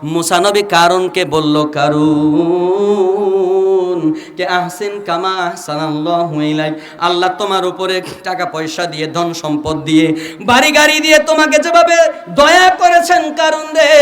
মুসানবী কারণকে বলল কারুন। কে আহসিন কামা আহসানাল্লাহু ইলাইক। আল্লাহ তোমার উপরে টাকা পয়সা দিয়ে, ধন সম্পদ দিয়ে, বাড়ি গাড়ি দিয়ে তোমাকে যেভাবে দয়া করেছেন কারণ রে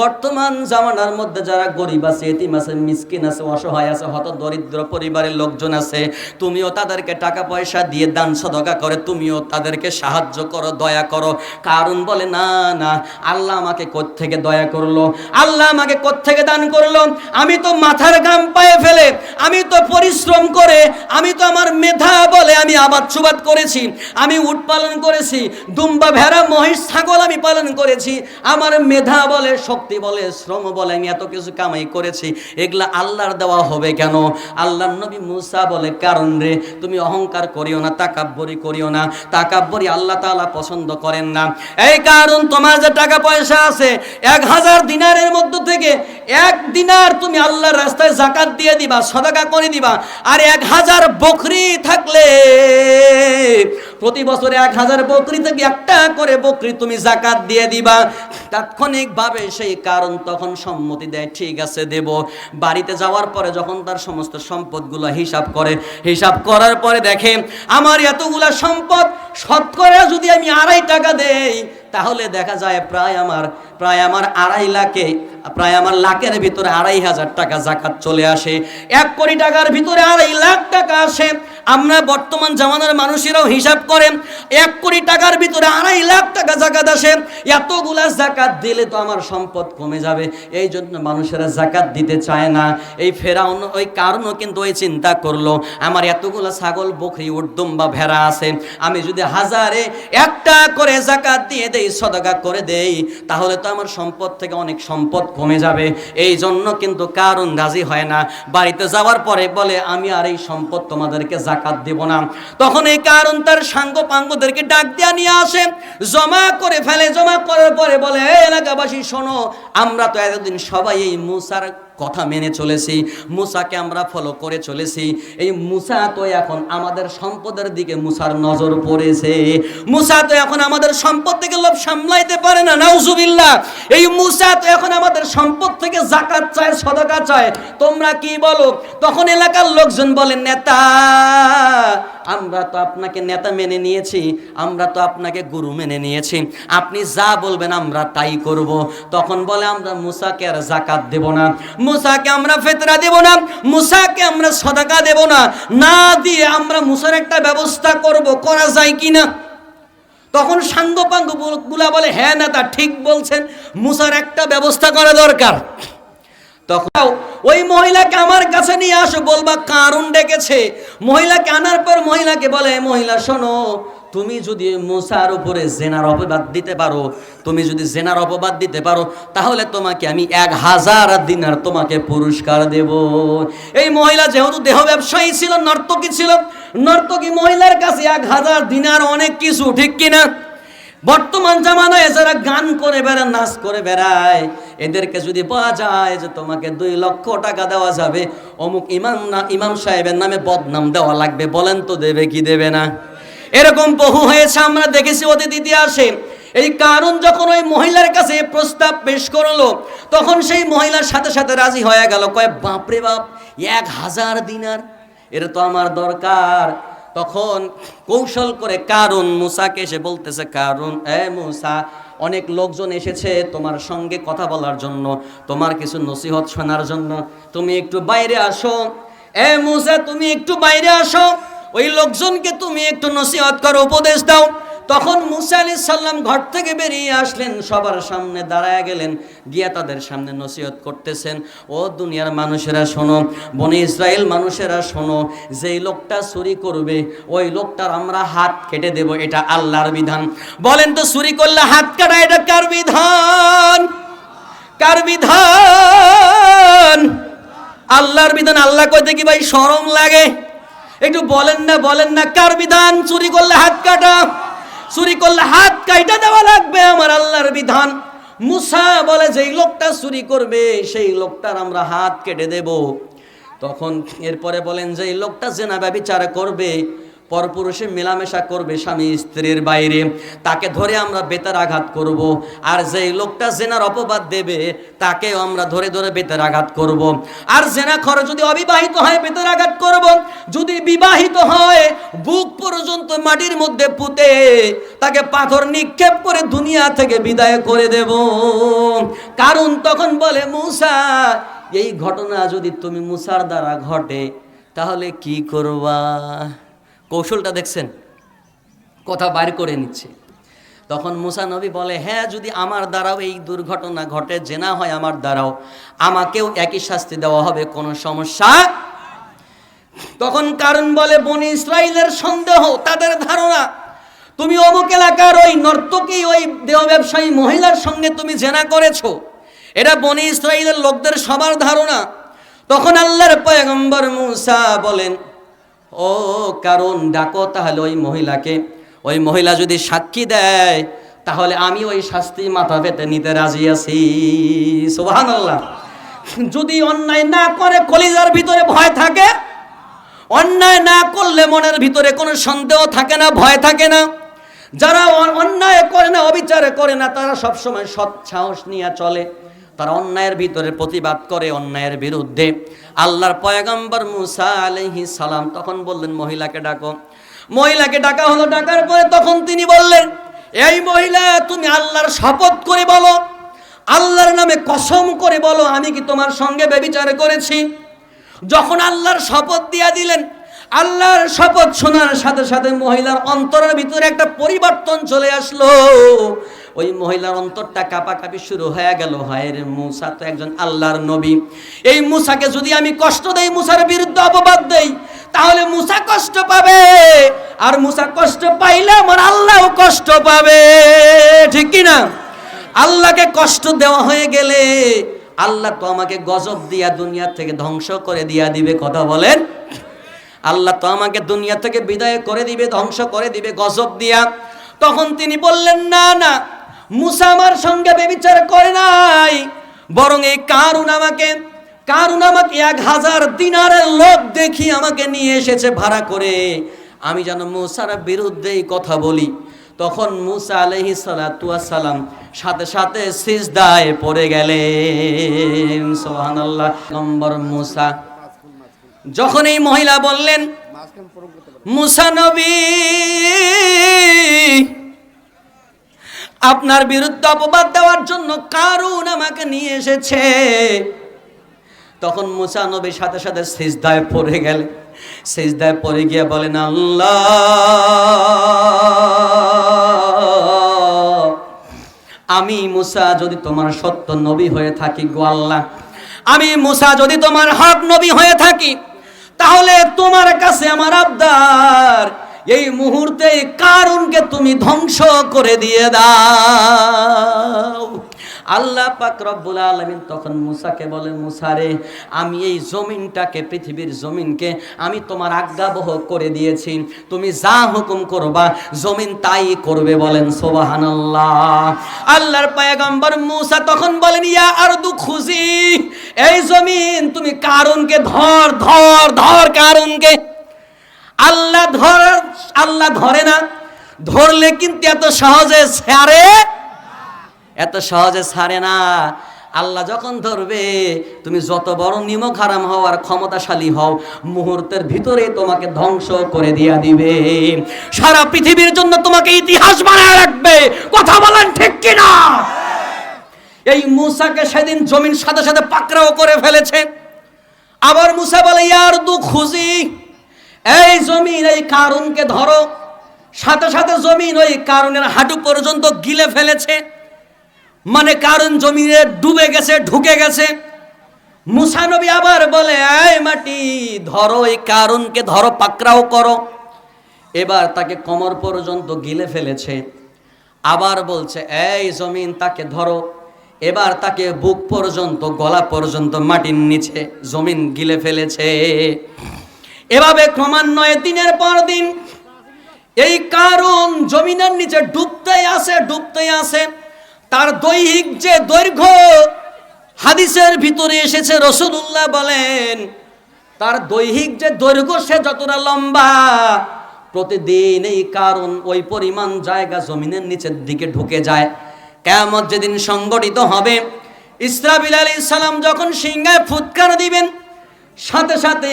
বর্তমান জামানার মধ্যে যারা গরিব আছে, এতিম আছে, মিসকিন আছে, অসহায় আছে, হত দরিদ্র পরিবারের লোকজন আছে, তুমিও তাদেরকে টাকা পয়সা দিয়ে দান সদকা করে, তুমিও তাদেরকে সাহায্য করো, দয়া করো। কারণ বলে, না না, আল্লাহ আমাকে থেকে দয়া করল? আল্লাহ আমাকে থেকে দান করল? আমি তো মাথার গাম পায়ে ফেলে, আমি তো পরিশ্রম করে, আমি তো আমার মেধা বলে আমি আবাদ সুবাদ করেছি, আমি উট পালন করেছি, দুম্বা ভেড়া, মহিষ, ছাগল আমি পালন করেছি, আমার মেধা বলে, শক্তি বলে, শ্রম বলে, আমি এত কিছু কামাই করেছি, এগুলা আল্লাহর দেওয়া হবে কেন? আল্লাহর নবী মুসা বলে, কারণ রে, তুমি অহংকার করিও না, তাকাব্বরি করিও না, তাকাব্বরি আল্লাহ তাআলা পছন্দ করেন না। এই কারণ তোমার যে টাকা পয়সা আছে, এক হাজার দিনারের মধ্য থেকে এক দিনার তুমি আল্লাহর রাস্তায় জাকাত দিয়ে দিবা, সদাকা করে দিবা। আর এক হাজার বকরি থাকলে, প্রতি বছরে এক হাজার বকরি থেকে একটা করে বকরি তুমি জাকাত দিয়ে দিবা। তাৎক্ষণিকভাবে সেই কারণ তখন সম্মতি দেয়, ঠিক আছে, দেব। বাড়িতে যাওয়ার পরে যখন তার সমস্ত সম্পদগুলো হিসাব করে, হিসাব করার পরে দেখে, আমার এতগুলা সম্পদ শতকরা যদি আমি আড়াই টাকা দেই তাহলে দেখা যায় প্রায় আমার প্রায় আমার আড়াই লাখে, প্রায় আমার লাখের ভিতরে আড়াই হাজার টাকা জাকাত চলে আসে। এক কোটি টাকার ভিতরে আড়াই লাখ টাকা আসে। আমরা বর্তমান জামানার মানুষেরাও হিসাব করেন, এক কোটি টাকার ভিতরে আড়াই লাখ টাকা জাকাত আসে। এতগুলা জাকাত দিলে তো আমার সম্পদ কমে যাবে। এই জন্য মানুষেরা জাকাত দিতে চায় না। এই ফেরাউন ওই কারণও কিন্তু ওই চিন্তা করল, আমার এতগুলা ছাগল, বকরি, উর্দম বা ভেড়া আছে, আমি যদি হাজারে একটা করে জাকাত দিয়ে দেই সদকা করে দেই, তাহলে তো আমার সম্পদ থেকে অনেক সম্পদ কমে যাবে। এই জন্য কিন্তু কারণ রাজি হয় না। বাড়িতে যাওয়ার পরে বলে, আমি আর এই সম্পদ তোমাদেরকে জাকাত দেব না। তখন এই কারণ তার সাঙ্গ পাঙ্গদেরকে ডাক দিয়া নিয়ে আসে। জমা করে ফেলে, জমা করার পরে বলে "এই এলাকাবাসী, শোনো, আমরা তো এতদিন সবাই এই মুসার কথা মেনে চলেছি, মুসাকে আমরা ফলো করে চলেছি। এই মুসা তো এখন আমাদের সম্পদের দিকে মুসার নজর পড়েছে। মুসা তো এখন আমাদের সম্পদ থেকে লোভ সামলাইতে পারে না, নাউজুবিল্লাহ। এই মুসা তো এখন আমাদের সম্পদ থেকে জাকাত চায়, সদকা চায়। তোমরা কি বলো? তখন এলাকার লোকজন বলেন নেতা, আমরা তো আপনাকে নেতা মেনে নিয়েছি, আমরা তো আপনাকে গুরু মেনে নিয়েছি। আপনি যা বলবেন আমরা তাই করব। তখন বলে, আমরা মুসাকে আর জাকাত দেব না। মুসাকে আমরা ফেতরা দেব না, মুসাকে আমরা সদাকা দেব না। না দিয়ে আমরা মুসার একটা ব্যবস্থা করব, করা যায় কি না তখন সাঙ্গপাঙ্গগুলা বলে হ্যাঁ নেতা ঠিক বলছেন, মুসার একটা ব্যবস্থা করা দরকার। তখন ওই মহিলাকে আমার কাছে নিয়ে আসো। বলবা, কারণ ডেকেছে। মহিলাকে আনার পর মহিলাকে বলে মহিলা, শোনো তুমি যদি মুসার উপরে জেনার অপবাদ দিতে পারো, তুমি যদি জেনার অপবাদ দিতে পারো, তাহলে তোমাকে আমি এক হাজার দিনার তোমাকে পুরস্কার দেব। এই মহিলা যেহেতু দেহ ব্যবসায়ী ছিল, নর্তকী ছিল, নর্তকী মহিলার কাছে এক হাজার দিনার অনেক কিছু, ঠিক কিনা? বর্তমান জামানায় যারা গান করে বেড়ায়, নাচ করে বেড়ায়, এদেরকে যদি পাওয়া যায় যে তোমাকে দুই লক্ষ টাকা দেওয়া যাবে, অমুক ইমাম না, ইমাম সাহেবের নামে বদনাম দেওয়া লাগবে, বলেন তো দেবে কি দেবে না? এরকম বহু হয়েছে, আমরা দেখেছি দিদি আসে এই কারণ যখন ওই মহিলার কাছে প্রস্তাব পেশ করল, তখন সেই মহিলার সাথে সাথে রাজি হয়ে গেল। কয়, বাপরে বাপ, এক হাজার দিনার এটা তো আমার দরকার। তখন কৌশল করে, কারণ মুসাকে এসে বলতেছে, কারণ, এ মুসা, অনেক লোকজন এসেছে তোমার সঙ্গে কথা বলার জন্য, তোমার কিছু নসিহত শোনার জন্য। তুমি একটু বাইরে আসো। এ মুসা, তুমি একটু বাইরে আসো। ওই লোকজনকে তুমি একটু নসিহত করো, উপদেশ দাও। তখন মুসা আলি সাল্লাম ঘর থেকে বেরিয়ে আসলেন, সবার সামনে দাঁড়ায় গেলেন, গিয়া তাদের সামনে নসিহত করতেছেন। ও দুনিয়ার মানুষেরা শোনো, বনে ইসরায়েল মানুষেরা শোনো, যেই লোকটা চুরি করবে, ওই লোকটার আমরা হাত কেটে দেব, এটা আল্লাহর বিধান। বলেন তো, চুরি করলে হাত কাটা, এটা কার বিধান? কার বিধান? আল্লাহর বিধান, আল্লাহ কইতে কি ভাই, শরম লাগে? একটু বলেন না বলেন না, কার বিধান? চুরি করলে হাত কাটা। চুরি করলে হাত কাইটা দেওয়া লাগবে আমার আল্লাহর বিধান। মুসা বলে, যেই লোকটা চুরি করবে, সেই লোকটার আমরা হাত কেটে দেব। তখন এরপরে বলেন যে এই লোকটা জেনা ব্যবিচার করবে পরপুরুষে মেলামেশা করবে স্বামী স্ত্রীর বাইরে। তাকে ধরে আমরা বেতার আঘাত করব। আর যেই লোকটা জেনার অপবাদ দেবে, তাকেও আমরা ধরে ধরে বেতার আঘাত করব। আর জেনা খর যদি অবিবাহিত হয় বেতার আঘাত করব, যদি বিবাহিত হয়, বুক পর্যন্ত মাটির মধ্যে পুঁতে তাকে পাথর নিক্ষেপ করে দুনিয়া থেকে বিদায় করে দেব। কারণ তখন বলে, মুসা, এই ঘটনা যদি তুমি মুসার দ্বারা ঘটে, তাহলে কি করবা? কৌশলটা দেখছেন? কথা বাইর করে নিচ্ছে। তখন মুসা নবী বলে হ্যাঁ যদি আমার দ্বারাও এই দুর্ঘটনা ঘটে, জেনা হয় আমার দ্বারাও, আমাকেও একই শাস্তি দেওয়া হবে, কোনো সমস্যা তখন কারণ বলে, বনি ইসরায়েলের সন্দেহ, তাদের ধারণা, তুমি অমুক এলাকার ওই নর্তকী, ওই দেহ ব্যবসায়ী মহিলার সঙ্গে তুমি জেনা করেছ। এটা বনি ইসরায়েলের লোকদের সবার ধারণা। তখন আল্লাহর পয়গম্বর মুসা বলেন ও কারণ ডাকো তাহলে ওই মহিলাকে। ওই মহিলা যদি সাক্ষী দেয়, তাহলে আমি ওই শাস্তি মাথা পেতে নিতে রাজি আছি। সোহান যদি অন্যায় না করে, কলিজার ভিতরে ভয় থাকে, অন্যায় না করলে মনের ভিতরে কোনো সন্দেহ থাকে না, ভয় থাকে না। যারা অন্যায় করে না, অবিচার করে না, তারা সবসময় সৎ সাহস নিয়ে চলে। তারা অন্যায়ের ভিতরে প্রতিবাদ করে অন্যায়ের বিরুদ্ধে। আল্লাহর পয়গম্বর মুসা আলহি সালাম তখন বললেন, মহিলাকে ডাকো। মহিলাকে ডাকা হলো, ডাকার পরে তখন তিনি বললেন, এই মহিলা, তুমি আল্লাহর শপথ করে বলো। আল্লাহর নামে কসম করে বলো, আমি কি তোমার সঙ্গে বেবিচার করেছি? যখন আল্লাহর শপথ দিয়া দিলেন, আল্লাহর শপথ শোনার সাথে সাথে মহিলার অন্তরের ভিতরে একটা পরিবর্তন চলে আসলো। ওই মহিলার অন্তরটা কাঁপাকাঁপি শুরু হয়ে গেল। হয় রে মুসা, তো একজন আল্লাহর নবী। এই মুসাকে যদি আমি কষ্ট দেই, মুসার বিরুদ্ধে অপবাদ দেই, তাহলে মুসা কষ্ট পাবে। আর মুসা কষ্ট পাইলে আমার আল্লাহও কষ্ট পাবে। ঠিক কি না? আল্লাহকে কষ্ট দেওয়া হয়ে গেলে আল্লাহ তো আমাকে গজব দিয়া দুনিয়া থেকে ধ্বংস করে দিয়া দিবে, কথা বলেন। আল্লাহ তো আমাকে দুনিয়া থেকে বিদায় করে দিবে, ধ্বংস করে দিবে গজব দিয়া। তখন তিনি বললেন, না না মুসা আমার সঙ্গে বেবিচার করে নাই। বরং এই কারুন আমাকে কারুন আমাকে এক হাজার দিনারের লোক দেখি আমাকে নিয়ে এসেছে ভাড়া করে। আমি যেন মুসার বিরুদ্ধেই কথা বলি। তখন মুসা আলহি সালাম সাথে সাথে সিজদায় পড়ে গেলেন। সোহান আল্লাহ নম্বর মুসা। যখন এই মহিলা বললেন মুসা নবী আপনার বিরুদ্ধে অপবাদ দেওয়ার জন্য কারুন আমাকে নিয়ে এসেছে। তখন মুসা নবী সাথে সাথে সিজদায় পড়ে গেলে সিজদায় পড়ে গিয়ে বলেন, আল্লাহ, আমি মুসা যদি তোমার সত্য নবী হয়ে থাকি গো আল্লাহ, আমি মুসা যদি তোমার হক নবী হয়ে থাকি, তাহলে তোমার কাছে আমার আবদার এই মুহূর্তে কারণকে তুমি ধ্বংস করে দিয়ে দাও। আল্লাহ পাক রব্বুল আলামিন তখন মুসাকে বলে মুসারে আমি এই জমিনটাকে, পৃথিবীর জমিনকে আমি তোমার আজ্ঞাবহ করে দিয়েছি। তুমি যা হুকুম করবা, জমিন তাই করবে বলেন সোবাহানাল্লাহ। আল্লাহর পায়গম্বর মুসা তখন বলেন, ইয়া আরদু খুশি এই জমিন তুমি কারণকে ধর ধর ধর কারণকে আল্লাহ ধর, আল্লাহ ধরে না। ধরলে কিন্তু এত সহজে ছাড়ে এত সহজে ছাড়ে না। আল্লাহ যখন ধরবে, তুমি যত বড় নিমক হারাম হও আর ক্ষমতাশালী হও, মুহূর্তের ভিতরে তোমাকে ধ্বংস করে দিয়া দিবে। সারা পৃথিবীর জন্য তোমাকে ইতিহাস বানায় রাখবে। কথা বলেন ঠিক কিনা? এই মুসাকে সেদিন জমিন সাথে সাথে পাকড়াও করে ফেলেছে। আবার মুসা বলে ইয়ার দু খুশি এই জমিন, এই কারণকে ধরো। সাথে সাথে জমিন ওই কারণের হাঁটু পর্যন্ত গিলে ফেলেছে। মানে কারণ জমিনে ডুবে গেছে, ঢুকে গেছে। মুসানবী আবার বলে, এই মাটি ধরো, এই কারণকে ধরো, পাকড়াও করো। এবার তাকে কোমর পর্যন্ত গিলে ফেলেছে। আবার বলছে, এই জমিন তাকে ধরো। এবার তাকে বুক পর্যন্ত, গলা পর্যন্ত, মাটির নিচে জমিন গিলে ফেলেছে। এভাবে ক্রমান্বয়ে দিনের পর দিন এই কারণ জমিনের নিচে ডুবতেই আসে ডুবতেই আসে। তার দৈহিক যে দৈর্ঘ্য, হাদিসের ভিতরে এসেছে রসুল্লাহ বলেন, তার দৈহিক যে দৈর্ঘ্য, সে যতটা লম্বা, প্রতিদিন এই কারণ, ওই পরিমাণ জায়গা জমিনের নিচের দিকে ঢুকে যায়। কেমন যেদিন সংগঠিত হবে ইসরাবিল আলী সালাম যখন সিংহায় ফুৎকার দিবেন, সাথে সাথে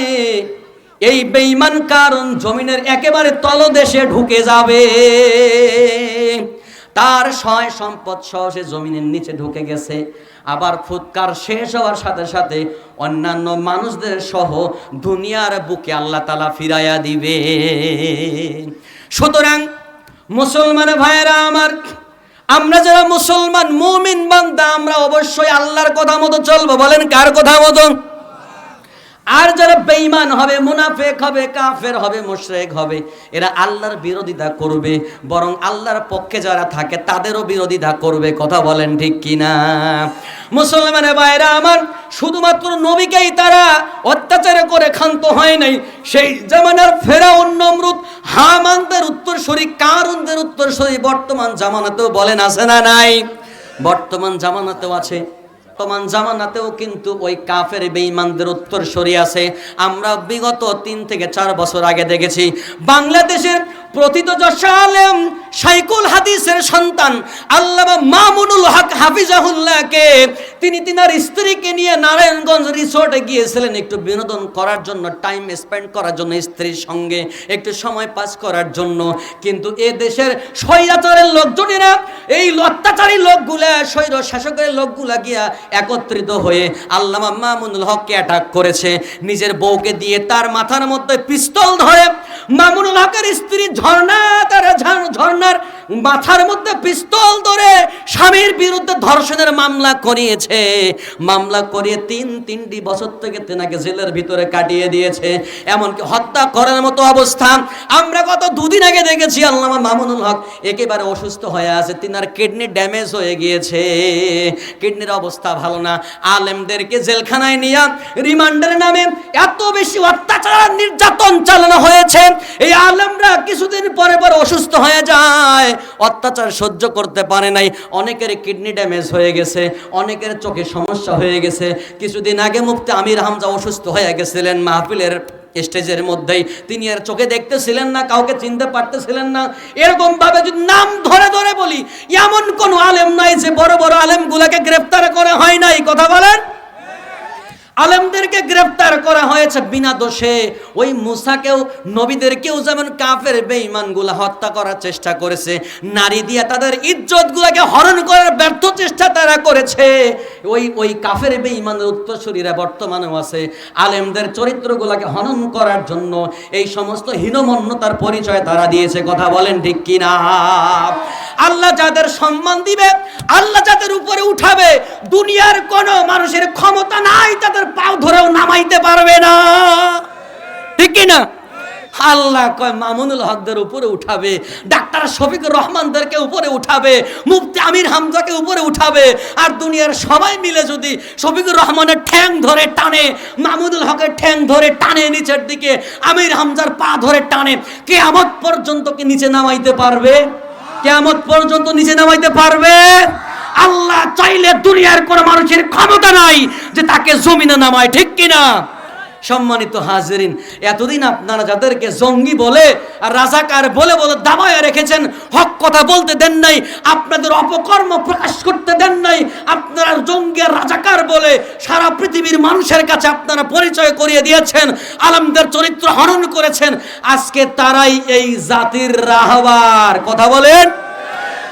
এই বেঈমান কারণ জমিনের একেবারে তলদেশে ঢুকে যাবে। তার সয় সম্পদ সহ সে জমিনের নিচে ঢুকে গেছে। আবার ফুৎকার শেষ হওয়ার সাথে সাথে অন্যান্য মানুষদের সহ দুনিয়ার বুকে আল্লাহ তালা ফিরাইয়া দিবে। সুতরাং মুসলমান ভাইয়েরা আমার, আমরা যারা মুসলমান, মুমিন বান্দা, আমরা অবশ্যই আল্লাহর কথা মতো চলবো। বলেন কার কথা মতো? আর যারা বেঈমান হবে, মুনাফেক হবে, কাফের হবে, মুশরিক হবে, এরা আল্লাহর বিরোধিতা করবে। বরং আল্লাহর পক্ষে যারা থাকে, তাদেরও বিরোধিতা করবে। কথা বলেন ঠিক কিনা? মুসলমানের বাইরা আমার, শুধুমাত্র নবীকেই তারা অত্যাচার করে ক্ষান্ত হয় নাই। সেই জামানার ফেরাউন, নমরুদ হামানদের উত্তরসূরি, কারুনদের উত্তরসূরি বর্তমান জামানাতেও বলেন আছে না নাই? বর্তমান জামানাতেও আছে। বর্তমান জামানাতেও কিন্তু ওই কাফের বেঈমানদের উত্তর সরি আছে। আমরা বিগত তিন থেকে চার বছর আগে দেখেছি, বাংলাদেশের প্রথিত আলেম সাইকুল হাদিসের সন্তান, আল্লামা মামুনুল হক হাফিজাহুল্লাহকে, তিনি তিনার স্ত্রীকে নিয়ে নারায়ণগঞ্জ রিসোর্টে গিয়েছিলেন একটু বিনোদন করার জন্য, টাইম স্পেন্ড করার জন্য, স্ত্রীর সঙ্গে একটু সময় পাস করার জন্য। কিন্তু এ দেশের স্বৈরাচারের লোকজনেরা, এই অত্যাচারী লোকগুলা, স্বৈর শাসকের লোকগুলা গিয়া একত্রিত হয়ে আল্লামা মামুনুল হককে অ্যাটাক করেছে। নিজের বউকে দিয়ে তার মাথার মধ্যে পিস্তল ধরে মামুনুল হকের স্ত্রী ঝর্ণা, তার ঝর্ণার মাথার মধ্যে পিস্তল ধরে স্বামীর বিরুদ্ধে ধর্ষণের মামলা করিয়েছে। মামলা করিয়ে তিন, তিনটি বছর থেকে তেনাকে জেলের ভিতরে কাটিয়ে দিয়েছে। এমনকি হত্যা করার মতো অবস্থা। আমরা গত দুদিন আগে দেখেছি আল্লামা মামুনুল হক একেবারে অসুস্থ হয়ে আছে। তিনার কিডনি ড্যামেজ হয়ে গিয়েছে। কিডনির অবস্থা ভালো না। আলেমদেরকে জেলখানায় নিয়ে রিমান্ডের নামে এত বেশি অত্যাচার নির্যাতন চালানো হয়েছে। এই আলেমরা কিছুদিন পরে পরে অসুস্থ হয়ে যায়। অত্যাচার সহ্য করতে পারে নাই। অনেকের কিডনি ড্যামেজ হয়ে গেছে, অনেকের চোখে সমস্যা হয়ে গেছে। কিছুদিন আগে মুক্তি আমির হামজা অসুস্থ হয়ে গেছিলেন মাহফিলের স্টেজের মধ্যেই। তিনি আর চোখে দেখতেছিলেন না, কাউকে চিনতে পারতেছিলেন না। এরকম ভাবে যদি নাম ধরে ধরে বলি, এমন কোন আলেম নাই যে বড় বড় আলেমগুলাকে গ্রেফতার করে হয় নাই। কথা বলেন? আলেমদেরকে গ্রেফতার করা হয়েছে বিনা দোষে। ওই মুসাকেও, নবীদেরকেও যেমন কাফের বেঈমানগুলা হত্যা করার চেষ্টা করেছে, নারী দিয়ে তাদের ইজ্জতগুলোকে হরণ করার ব্যর্থ চেষ্টা তারা করেছে। ওই ওই কাফের বেঈমানের উত্তরসূরিরা বর্তমানেও আছে, আলেমদের চরিত্রগুলোকে হনন করার জন্য এই সমস্ত হীনমন্যতার পরিচয় তারা দিয়েছে, কথা বলেন ঠিক কিনা? আল্লাহ যাদের সম্মান দিবে, আল্লাহ যাদের উপরে উঠাবে, দুনিয়ার কোন মানুষের ক্ষমতা নাই, তাদের পাও ধরেও নামাইতে পারবে না। ঠিক কি না আল্লাহ কয়, মামুনুল হকদের উপরে উঠাবে, ডাক্তার শফিকুর রহমানদেরকে উপরে উঠাবে, মুফতি আমির হামজাকে উপরে উঠাবে, আর দুনিয়ার সবাই মিলে যদি শফিকুর রহমানের ঠ্যাং ধরে টানে, মামুনুল হকের ঠ্যাং ধরে টানে নিচের দিকে, আমির হামজার পা ধরে টানে, কেয়ামত পর্যন্ত কি নিচে নামাইতে পারবে? কেয়ামত পর্যন্ত নিচে নামাইতে পারবে? আল্লাহ চাইলে দুনিয়ার কোনো মানুষের ক্ষমতা নাই যে তাকে জমিনে নামায়, ঠিক কিনা? সম্মানিত হাজিরিন, এতদিন আপনারা যাদেরকে জঙ্গি বলে আর রাজাকার বলে বলে দাবায় রেখেছেন, হক কথা বলতে দেন নাই, আপনাদের অপকর্ম প্রকাশ করতে দেন নাই, আপনারা জঙ্গি আর রাজাকার বলে সারা পৃথিবীর মানুষের কাছে আপনারা পরিচয় করিয়ে দিয়েছেন, আলমদের চরিত্র হনন করেছেন, আজকে তারাই এই জাতির রাহবার। কথা বলেন।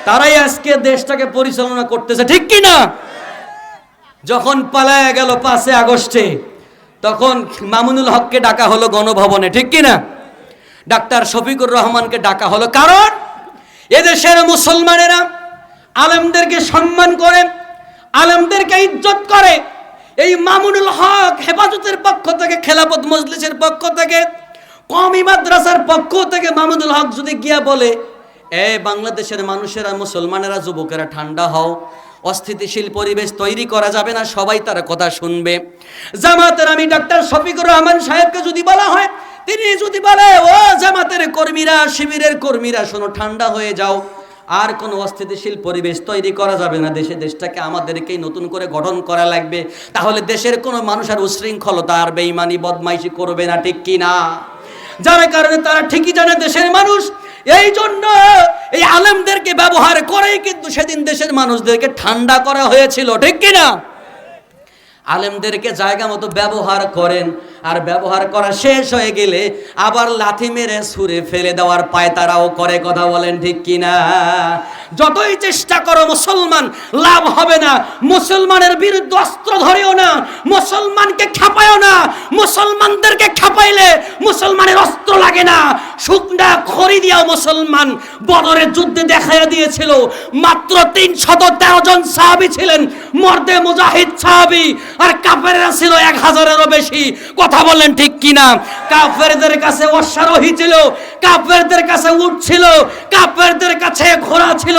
তারাই আজকে দেশটাকে পরিচালনা করতেছে, ঠিক কি না যখন পালায়া গেল পাঁচে আগস্টে, তখন মামুনুল হককে ডাকা হলো গণভবনে, ঠিক কি না ডাক্তার শফিকুর রহমানকে ডাকা হলো কারণ? এদেশের মুসলমানেরা আলেমদেরকে সম্মান করে, আলেমদেরকে ইজ্জত করে। এই মামুনুল হক হেফাজতের পক্ষ থেকে খেলাপত মজলিসের পক্ষ থেকে কমি মাদ্রাসার পক্ষ থেকে মামুনুল হক যদি গিয়া বলে এ বাংলাদেশের মানুষেরা মুসলমানেরা, যুবকেরা ঠান্ডা হও। অস্থিতিশীল পরিবেশ তৈরি করা যাবে না, সবাই তার কথা শুনবে। জামাতের আমি ডাক্তার শফিকুর রহমান সাহেবকে যদি বলা হয়, তিনি যদি বলে, ও জামাতের কর্মীরা, শিবিরের কর্মীরা, শোনো, ঠান্ডা হয়ে যাও। আর কোনো অস্থিতিশীল পরিবেশ তৈরি করা যাবে না। দেশে, দেশটাকে আমাদেরকেই নতুন করে গঠন করা লাগবে। তাহলে দেশের কোনো মানুষ আর উশৃঙ্খলতা আর বেইমানি বদমাইশি করবে না, ঠিক কি না যার কারণে তারা ঠিকই জানে, দেশের মানুষ এই জন্য এই আলেমদেরকে ব্যবহার করেই কিন্তু সেদিন দেশের মানুষদেরকে ঠান্ডা করা হয়েছিল, ঠিক কিনা? আলেমদেরকে জায়গা মতো ব্যবহার করেন। আর ব্যবহার করা শেষ হয়ে গেলে আবার লাথি মেরে সুরে ফেলে দেওয়ার পায় তারাও করে কথা বলেন ঠিক কিনা? যতই চেষ্টা করো মুসলমান, লাভ হবে না। মুসলমানের বিরুদ্ধে অস্ত্র ধরেও না। মুসলমানকে খাপায়ও না। মুসলমানদেরকে খাপাইলে মুসলমানের অস্ত্র লাগে না। শুকনা খড়ি দিয়া মুসলমান বদরের যুদ্ধে দেখাইয়া দিয়েছিল। মাত্র তিন শত তেরো জন সাহাবি ছিলেন। মর্দে মুজাহিদ সাহাবি। আর কাফেরেরা ছিল এক হাজারেরও বেশি। কথা বলেন ঠিক কিনা? কাফেরদের কাছে অশ্বারোহী ছিল, কাফেরদের কাছে উট ছিল, কাফেরদের কাছে ঘোড়া ছিল,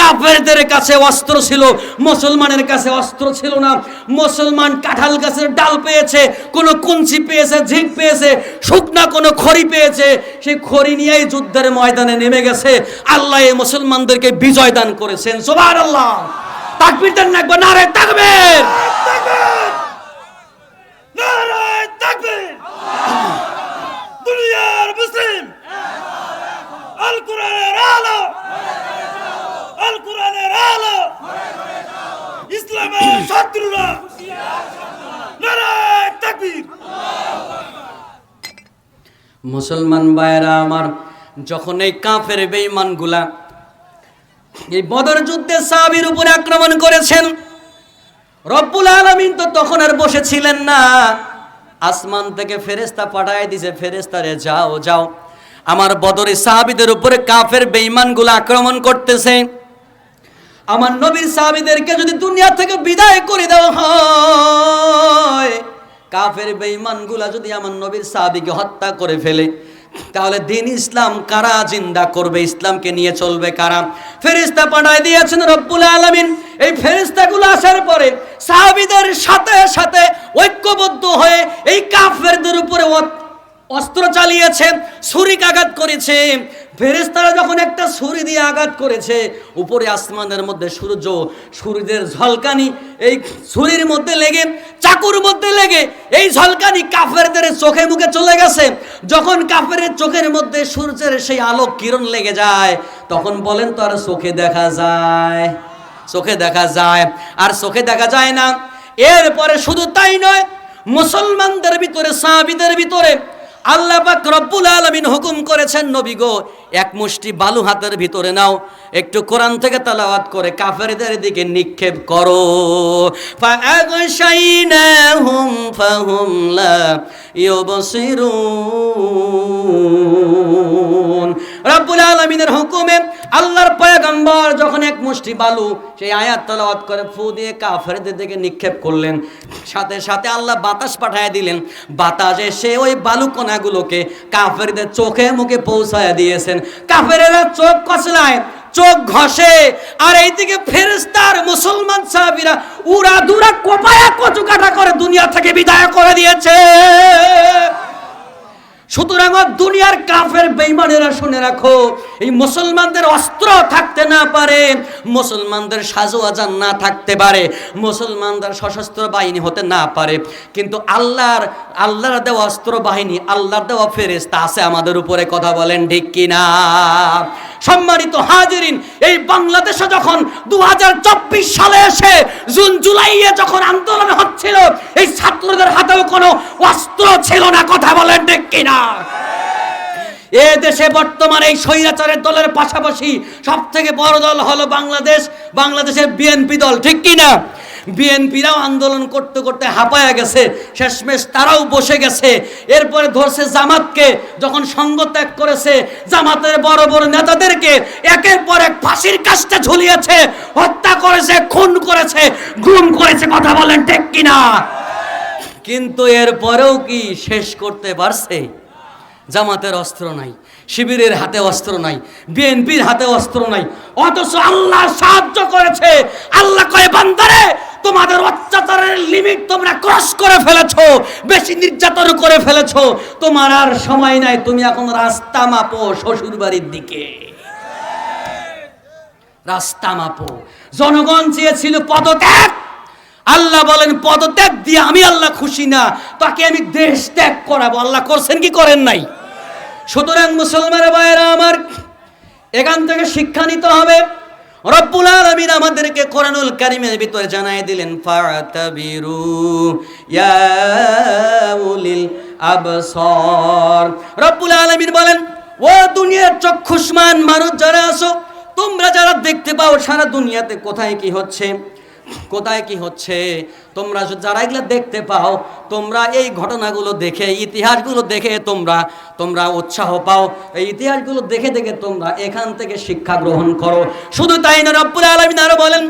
কাফেরদের কাছে অস্ত্র ছিল। মুসলমানের কাছে অস্ত্র ছিল না। মুসলমান কাঁঠাল গাছের ডাল পেয়েছে, কোনো কুঞ্চি পেয়েছে ঝিক পেয়েছে, শুকনা কোনো খড়ি পেয়েছে। সেই খড়ি নিয়েই যুদ্ধের ময়দানে নেমে গেছে। আল্লাহ এই মুসলমানদেরকে বিজয় দান করেছেন। সোবার আল্লাহ তাকবির দেন না একবার, নারে তাকবীর নারায় তাকবীর দুনিয়ার মুসলিম আল কোরআনের আলো। আল কোরআনের আলো। ইসলামের শত্রুরা। মুসলমান ভাইয়েরা আমার, যখন এই কাফের বেঈমানগুলা এই বদর যুদ্ধে সাহাবীর উপরে আক্রমণ করেছেন, রব্বুল আলামিন তো তখন আর বসেছিলেন না। আসমান থেকে ফেরেস্তা পাঠায় দিছে ফেরেস্তারে যাও যাও। আমার বদরে সাহাবিদের উপরে কাফের বেঈমানগুলো আক্রমণ করতেছে। আমার নবীর সাহাবীদেরকে যদি দুনিয়া থেকে বিদায় করে দেওয়া হয়, কাফের বেঈমানগুলা যদি আমার নবীর সাহাবীকে হত্যা করে ফেলে, তাহলে দিন ইসলাম কারা জিন্দা করবে? ইসলামকে নিয়ে চলবে কারা? ফেরেশতা পাঠায় দিয়েছেন রব্বুল আলামিন। এই ফেরেশতাগুলো আসার পরে সাহাবীদের সাথে সাথে ঐক্যবদ্ধ হয়ে এই কাফেরদের উপরে অস্ত্র চালিয়েছে ছুরি আঘাত করেছে। ফেরেস্তারা যখন একটা ছুরি দিয়ে আঘাত করেছে, উপরে আসমানের মধ্যে সূর্য, সূর্যের ঝলকানি, এই ছুরির মধ্যে লেগে, চাকুর মধ্যে লেগে, এই ঝলকানি কাফেরদের চোখে মুখে চলে গেছে। যখন কাফের চোখের মধ্যে সূর্যের সেই আলোক কিরণ লেগে যায়, তখন বলেন তো আর চোখে দেখা যায়, চোখে দেখা যায়। আর চোখে দেখা যায় না, এরপরে শুধু তাই নয়, মুসলমানদের ভিতরে, সাহাবিদের ভিতরে আল্লাহ রব্বুল আলমিন হুকুম করেছেন নবী গো এক মুষ্টি বালু হাতের ভিতরে নাও, একটু কোরআন থেকে তালাওয়াত করে কাফেরদের দিকে নিক্ষেপ করো। রব্বুল আলামিনের হুকুমে আল্লাহর পয়গম্বর যখন এক মুষ্টি বালু সেই আয়াত তালাওয়াত করে ফু দিয়ে কাফেরদের দিকে নিক্ষেপ করলেন। সাথে সাথে আল্লাহ বাতাস পাঠায় দিলেন। বাতাস এসে ওই বালু কণাগুলোকে কাফেরদের চোখে মুখে পৌঁছায় দিয়েছেন। কাফেরেরা চোখ কচলায়, চোখ ঘষে, আর এইদিকে ফেরেস্তার মুসলমান সাহাবিরা উড়া দুরা কোপায়া কচু কাটা করে দুনিয়া থেকে বিদায় করে দিয়েছে। সুতরাং দুনিয়ার কাফের বেইমানেরা শুনে রাখো এই মুসলমানদের অস্ত্র থাকতে না পারে, মুসলমানদের সাজু আজান না থাকতে পারে, মুসলমানদের সশস্ত্র বাহিনী হতে না পারে। কিন্তু আল্লাহর আল্লাহর দেওয়া অস্ত্র বাহিনী, আল্লাহর দেওয়া ফেরেস্তা আছে আমাদের উপরে কথা বলেন ঠিক কিনা? সম্মানিত হাজিরিন, এই বাংলাদেশে যখন দু হাজার চব্বিশ সালে এসে জুন জুলাইয়ে যখন আন্দোলন হচ্ছিল, এই ছাত্রদের হাতেও কোনো অস্ত্র ছিল না, কথা বলেন ঠিক কিনা? এ দেশে বর্তমানে এই স্বৈরাচারের দলের পাশাপাশি সব থেকে বড় দল হলো বাংলাদেশ, বাংলাদেশের বিএনপি দল, ঠিক কি না বিএনপিরাও আন্দোলন করতে করতে হাঁপায়া গেছে, শেষমেশ তারাও বসে গেছে। এরপরে ধরছে জামাতকে, যখন সঙ্গ ত্যাগ করেছে, জামাতের বড় বড় নেতাদেরকে একের পর এক ফাঁসির কাজটা ঝুলিয়েছে, হত্যা করেছে, খুন করেছে, গুম করেছে, কথা বলেন ঠিক কিনা? কিন্তু এরপরেও কি শেষ করতে পারছে? জামাতের অস্ত্র নাই, শিবিরের হাতে অস্ত্র নাই, বিএনপির হাতে অস্ত্র নাই, অথচ আল্লাহ সাহায্য করেছে। আল্লাহ কয়ে, বান্দারে, তোমাদের অত্যাচারের লিমিট তোমরা ক্রস করে ফেলেছো, বেশি নির্যাতন করে ফেলেছো, তোমার আর সময় নাই, তুমি এখন রাস্তা মাপো শ্বশুর বাড়ির দিকে। রাস্তা মাপো। জনগণ চেয়েছিল পদত্যাগ আল্লাহ বলেন, পদত্যাগ দিয়ে আমি আল্লাহ খুশি না, তাকে আমি দেশ ত্যাগ করাবো। আল্লাহ করছেন কি করেন নাই? সুতরাং মুসলমানের ভাইয়েরা আমার, এখান থেকে শিক্ষা নিতে হবে। রব্বুল আলামিন আমাদেরকে কোরআনুল কারিমের ভিতরে জানাই দিলেন, ফাতাবিরু ইয়া উলিল আবসার। রব্বুল আলামিন বলেন, ও দুনিয়ার চক্ষুষ্মান মানুষ যারা আছো, তোমরা যারা দেখতে পাও সারা দুনিয়াতে কোথায় কি হচ্ছে? কোথায় কি হচ্ছে? তোমরা যারা এগুলো দেখতে পাও, তোমরা এই ঘটনাগুলো দেখে ইতিহাসগুলো দেখে তোমরা তোমরা উৎসাহ পাও। এই ইতিহাসগুলো দেখে দেখে তোমরা এখান থেকে শিক্ষা গ্রহণ করো। শুধু তাই না রব্বুল আলামিন আরও বলেন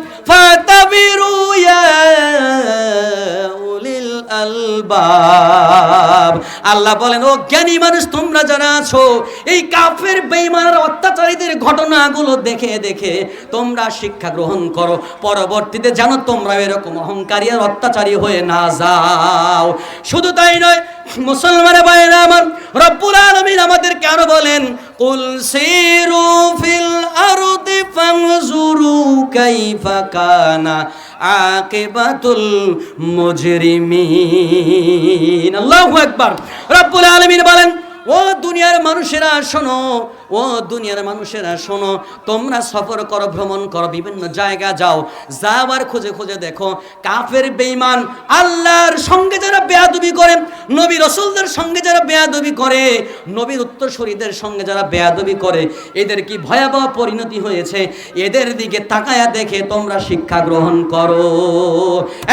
আলবাব। আল্লাহ বলেন, ও জ্ঞানী মানুষ, তোমরা যারা আছো, এই কাফের, বেঈমানের, অত্যাচারীদের ঘটনাগুলো দেখে দেখে তোমরা শিক্ষা গ্রহণ করো। পরবর্তীতে জানো তোমরা এরকম অহংকারী আর অত্যাচারী হয়ে না যাও। শুধু তাই নয়, মুসলমানের বাইরে আমার রব্বুল আলামিন আমাদের কেন বলেন, কুল সিরু ফিল আরদি ফানজুরু কাইফা কানা আকিবাতুল মুজরিমিন। আল্লাহু আকবার। রব্বুল আলামিন বলেন, ও দুনিয়ার মানুষেরা, শোনো ও দুনিয়ার মানুষেরা, শোনো, তোমরা সফর করো, ভ্রমণ করো, বিভিন্ন জায়গা যাও যাবার খুঁজে খুঁজে দেখো, কাফের, বেঈমান, আল্লাহর সঙ্গে যারা বেয়াদুবি করে, নবী রসুলদের সঙ্গে যারা বেয়াদবি করে, নবীর উত্তরসূরিদের সঙ্গে যারা বেয়াদবি করে, এদের কি ভয়াবহ পরিণতি হয়েছে? এদের দিকে তাকায়া দেখে তোমরা শিক্ষা গ্রহণ করো।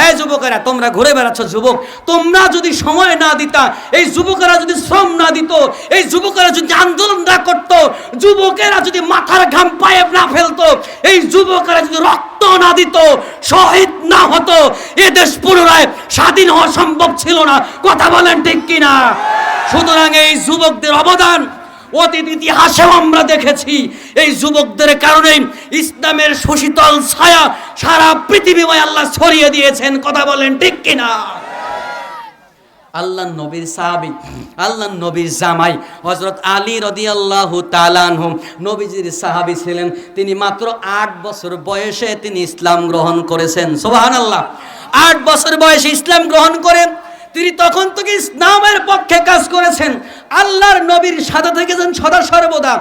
এই যুবকেরা, তোমরা ঘুরে বেড়াচ্ছ, যুবক, তোমরা যদি সময় না দিতা, এই যুবকেরা যদি শ্রম না দিত, এই যুবকেরা যদি আন্দোলন না করতো যুবকেরা যদি মাথার ঘাম পায়ে না ফেলতো, এই যুবকেরা যদি রক্ত না দিত, শহীদ না হতো, এ দেশ পুনরায় স্বাধীন হওয়া সম্ভব ছিল না। কথা বলেন ঠিক কিনা? সুতরাং এই যুবকদের অবদান অতীত ইতিহাসেও আমরা দেখেছি। এই যুবকদের কারণেই ইসলামের সুশীতল ছায়া সারা পৃথিবীময় আল্লাহ ছড়িয়ে দিয়েছেন। কথা বলেন ঠিক কিনা? আল্লাহ নবীর সাহাবি, আল্লাহ নবীর জামাই হজরত আলী রদি আল্লাহ তালানহ নবীজির সাহাবি ছিলেন, তিনি মাত্র আট বছর বয়সে তিনি ইসলাম গ্রহণ করেছেন। সোহান আল্লাহ আট বছর বয়সে ইসলাম গ্রহণ করেন তিনি তখন থেকে ইসলামের পক্ষে কাজ করেছেন। আল্লাহর নবীর সাথে থেকেছেন সদা সর্বদা।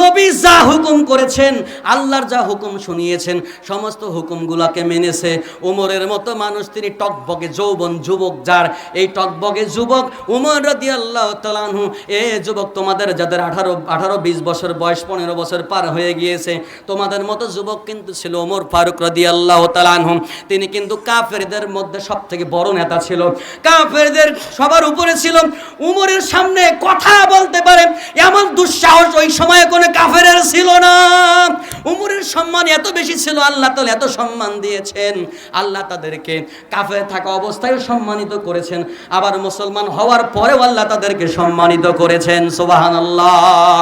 নবী যা হুকুম করেছেন, আল্লাহর যা হুকুম শুনিয়েছেন, সমস্ত হুকুমগুলোকে মেনেছে। উমরের মতো মানুষ, তিনি টকবগে যৌবন যুবক, যার এই টকবগে যুবক উমর রদি আল্লাহ তালানহু এ যুবক তোমাদের যাদের আঠারো আঠারো, বিশ বছর বয়স, পনেরো বছর পার হয়ে গিয়েছে, তোমাদের মতো যুবক কিন্তু ছিল ওমর ফারুক রদি আল্লাহ তালানহু তিনি কিন্তু কাফেরদের মধ্যে সব থেকে বড় নেতা ছিল। কাফেরদের সবার উপরে ছিল। উমরের সামনে কথা বলতে পারে, এমন দুঃসাহস ওই সময়ে কোনো কাফেরের ছিল না। উমরের সম্মান এত বেশি ছিল, আল্লাহ তাআলা এত সম্মান দিয়েছেন। আল্লাহ তাদেরকে কাফের থাকা অবস্থায় সম্মানিত করেছেন। আবার মুসলমান হওয়ার পরেও আল্লাহ তাদেরকে সম্মানিত করেছেন সোবাহান আল্লাহ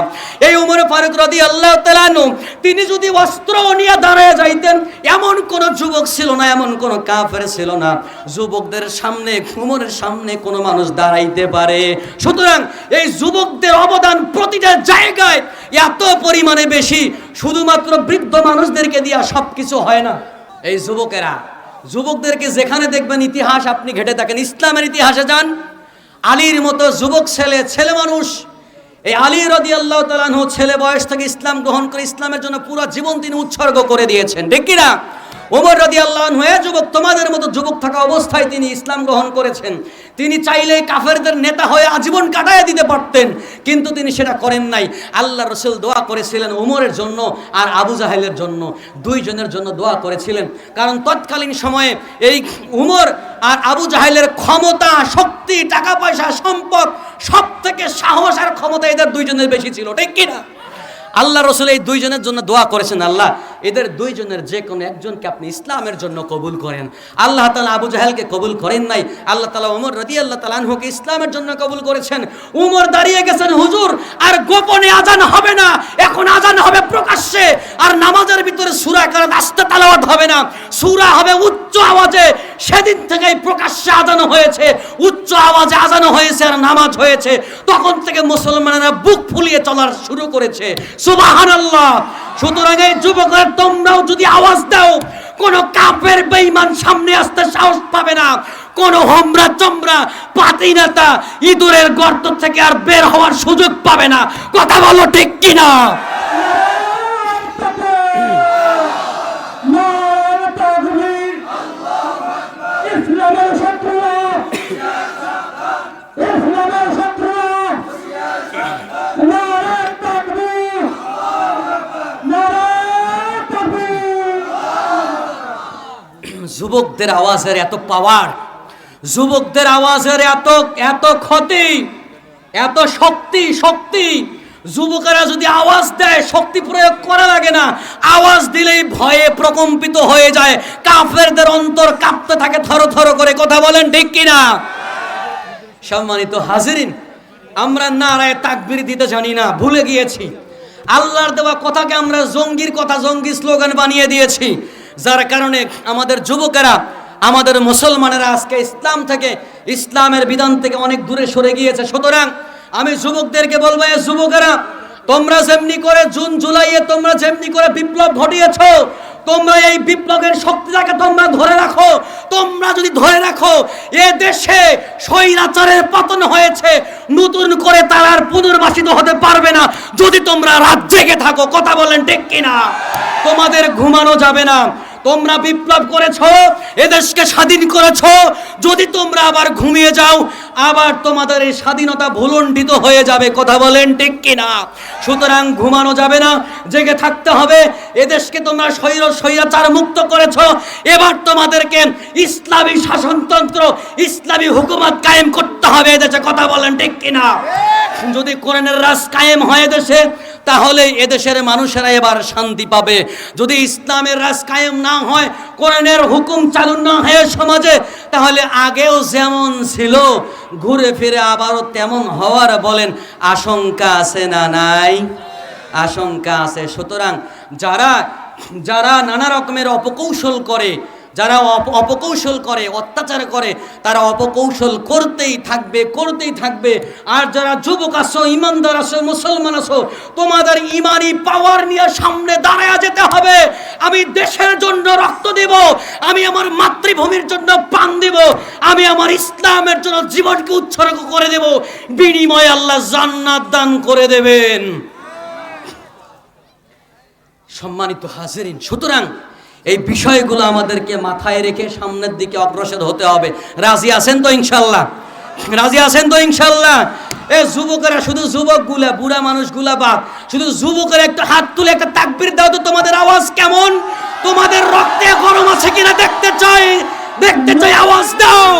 এই উমর ফারুক রদি আল্লাহ তালানু তিনি যদি অস্ত্র নিয়ে দাঁড়ায় যাইতেন, এমন কোন যুবক ছিল না, এমন কোন কাফের ছিল না। যুবকদের সামনে উমরের সামনে কোনো মানুষ দাঁড়াইতে পারে। সুতরাং এই যুবকদের অবদান প্রতিটা জায়গায় এত পরিমাণে বেশি, শুধুমাত্র বৃদ্ধ মানুষদেরকে দিয়া সব কিছু হয় না। এই যুবকেরা, যুবকদেরকে যেখানে দেখবেন ইতিহাস, আপনি ঘেটে থাকেন ইসলামের ইতিহাসে যান, আলীর মতো যুবক ছেলে ছেলে মানুষ, এই আলী রদি আল্লাহ তালাহ ছেলে বয়স থেকে ইসলাম গ্রহণ করে, ইসলামের জন্য পুরো জীবন তিনি উৎসর্গ করে দিয়েছেন। ঠিক কিনা ওমর রদি আল্লাহ হয়ে যুবক, তোমাদের মতো যুবক থাকা অবস্থায় তিনি ইসলাম গ্রহণ করেছেন। তিনি চাইলে কাফেরদের নেতা হয়ে আজীবন কাটায় দিতে পারতেন, কিন্তু তিনি সেটা করেন নাই। আল্লাহ রসুল দোয়া করেছিলেন উমরের জন্য আর আবু জাহেলের জন্য। দুইজনের জন্য দোয়া করেছিলেন। কারণ তৎকালীন সময়ে এই উমর আর আবু জাহেলের ক্ষমতা, শক্তি টাকা পয়সা সম্পদ সব থেকে সাহস আর ক্ষমতা এদের দুইজনের বেশি ছিল, ঠিক কিনা? আল্লাহ রসুল এই দুইজনের জন্য দোয়া করেছেন আল্লাহ। এদের দুইজনের যে কোনো একজনকে আপনি ইসলামের জন্য কবুল করেন। আল্লাহ তালা আবু জাহেলকে কবুল করেন নাই। আল্লাহ তালা উমর রদি আল্লাহ তালানহুকে ইসলামের জন্য কবুল করেছেন। উমর দাঁড়িয়ে গেছেন, হুজুর, আর গোপনে আজান হবে না। এখন আজান হবে প্রকাশ্যে। আর নামাজের ভিতরে সুরা কারণ আসতে তালাওয়াত হবে না। সুরা হবে উচ্চ আওয়াজে। সেদিন থেকেই প্রকাশ্যে আজানো হয়েছে। উচ্চ আওয়াজে আজানো হয়েছে আর নামাজ হয়েছে। তখন থেকে মুসলমানেরা বুক ফুলিয়ে চলার শুরু করেছে। সুবাহান আল্লাহ সুতরাং এই যুবকরা, তোমরাও যদি আওয়াজ দাও, কোন কাপের বেঈমান সামনে আসতে সাহস পাবে না। কোন হোমরা, চমরা, পাতি নেতা ইঁদুরের গর্ত থেকে আর বের হওয়ার সুযোগ পাবে না। কথা বলো ঠিক কিনা নারায়ণ তাকবীর ইসলামের শত্রুরা ইসলামের শত্রুরা নারায়ণ তাকবীর নারায়ণ তাকবীর যুবকদের আওয়াজের এত পাওয়ার যুবকদের আওয়াজের এত এত ক্ষতি, এত শক্তি শক্তি। যুবকেরা যদি আওয়াজ দেয়, শক্তি প্রয়োগ করা লাগে না। আওয়াজ দিলেই ভয়ে প্রকম্পিত হয়ে যায়। কাফেরদের অন্তর কাঁপতে থাকে, থর থর করে। কথা বলেন ঠিক কিনা? সম্মানিত হাজিরিন, আমরা নারায় তাকবির দিতে জানি না, ভুলে গিয়েছি। আল্লাহর দেওয়া কথাকে আমরা জঙ্গির কথা, জঙ্গি স্লোগান বানিয়ে দিয়েছি। যার কারণে আমাদের যুবকেরা, আমাদের মুসলমানেরা আজকে ইসলাম থেকে, ইসলামের বিধান থেকে অনেক দূরে সরে গিয়েছে। সুতরাং আমি যুবকদেরকে বলব, এ যুবকেরা, তোমরা যেমনি করে জুন, জুলাইয়ে তোমরা যেমনি করে বিপ্লব ঘটিয়েছো তোমরা এই বিপ্লবের শক্তিটাকে তোমরা ধরে রাখো। তোমরা যদি ধরে রাখো, এ দেশে স্বৈরাচারের পতন হয়েছে। নতুন করে তার আর পুনর্বাসিত হতে পারবে না। যদি তোমরা রাত জেগে থাকো, কথা বলেন ঠিক কিনা? তোমাদের ঘুমানো যাবে না। তোমরা বিপ্লব করেছ, এদেশকে স্বাধীন করেছ, যদি তোমরা আবার ঘুমিয়ে যাও, আবার তোমাদের এই স্বাধীনতা ভুলণ্ডিত হয়ে যাবে, কথা বলেন ঠিক কিনা? সুতরাং ঘুমানো যাবে না, জেগে থাকতে হবে, এদেশকে তোমরা স্বৈর স্বৈরাচার মুক্ত করেছ, এবার তোমাদেরকে ইসলামী শাসনতন্ত্র, ইসলামী হুকুমত কায়েম করতে হবে, এদেশে কথা বলেন ঠিক কিনা? যদি কোরআনের রাজ কায়েম হয় দেশে তাহলে এদেশের মানুষেরা এবার শান্তি পাবে। যদি ইসলামের রাজ কায়েম না হয়, কোরআনের হুকুম চালু না হয় সমাজে, তাহলে আগেও যেমন ছিল, ঘুরে ফিরে আবারও তেমন হওয়ার বলেন, আশঙ্কা আছে না নাই? আশঙ্কা আছে। সুতরাং যারা যারা নানা রকমের অপকৌশল করে যারা অপ- অপকৌশল করে, অত্যাচার করে, তারা অপকৌশল করতেই থাকবে করতেই থাকবে। আর যারা যুবক আছো, ইমানদার আসো মুসলমান আসো তোমাদের ইমানি পাওয়ার নিয়ে সামনে দাঁড়ায় যেতে হবে। আমি দেশের জন্য রক্ত দেব, আমি আমার মাতৃভূমির জন্য প্রাণ দেব, আমি আমার ইসলামের জন্য জীবনকে উৎসর্গ করে দেব। বিনিময়ে আল্লাহ জান্নাত দান করে দেবেন। সম্মানিত হাজিরিন, সুতরাং এই বিষয়গুলো আমাদেরকে মাথায় রেখে সামনের দিকে অগ্রসর হতে হবে। রাজি আছেন তো ইনশাল্লাহ রাজি আছেন তো ইনশাল্লাহ এ যুবকেরা, শুধু যুবক যুবকগুলা, বুড়া মানুষগুলা বাদ, শুধু যুবকের একটা হাত তুলে একটা তাকবির দাও তো তোমাদের আওয়াজ কেমন? তোমাদের রক্তে গরম আছে কিনা দেখতে চাই দেখতে চাই, আওয়াজ দাও।